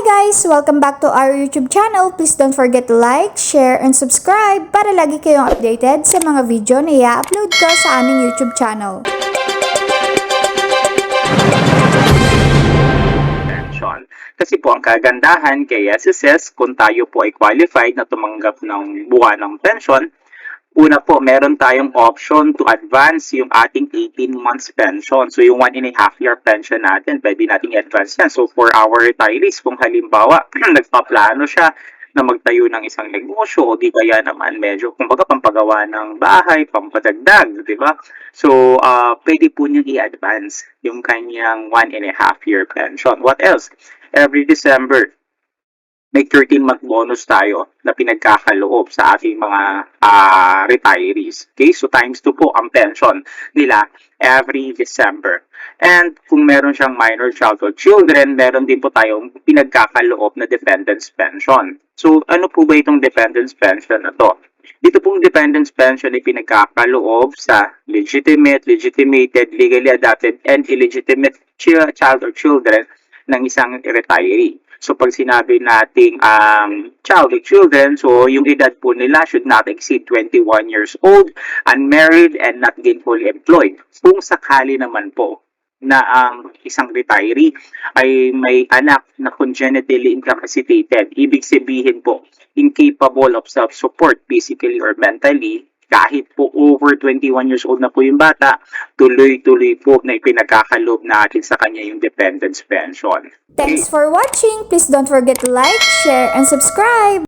guys! Welcome back to our YouTube channel. Please don't forget to like, share, and subscribe para lagi kayong updated sa mga video na i-upload ko sa aming YouTube channel. Kasi po, ang kagandahan kay SSS, kung tayo po ay qualified na tumanggap ng buwan ng pension, una po, meron tayong option to advance yung ating 18 months pension. So, yung one and a half year pension natin, pwede nating advance yan. So, for our retirees, kung halimbawa, nagpaplano siya na magtayo ng isang negosyo o di kaya naman medyo kumbaga pampagawa ng bahay, pampadagdag, di ba? So, uh, pwede po niyang i-advance yung kanyang one and a half year pension. What else? Every December, may 13-month bonus tayo na pinagkakaloob sa ating mga ah, retirees. Okay? So, times 2 po ang pension nila every December. And kung meron siyang minor child or children, meron din po tayong pinagkakaloob na dependence pension. So, ano po ba itong dependence pension na to? Dito pong dependence pension ay pinagkakaloob sa legitimate, legitimated, legally adopted, and illegitimate chi- child or children ng isang retiree. So pag sinabi nating um, child children, so yung edad po nila should not exceed 21 years old, unmarried, and not gainfully employed. Kung sakali naman po na ang isang retiree ay may anak na congenitally incapacitated, ibig sabihin po, incapable of self-support physically or mentally, kahit po over 21 years old na po yung bata, tuloy-tuloy po na ipinagkakalob natin sa kanya yung dependence pension. Thanks for watching! Please don't forget to like, share, and subscribe!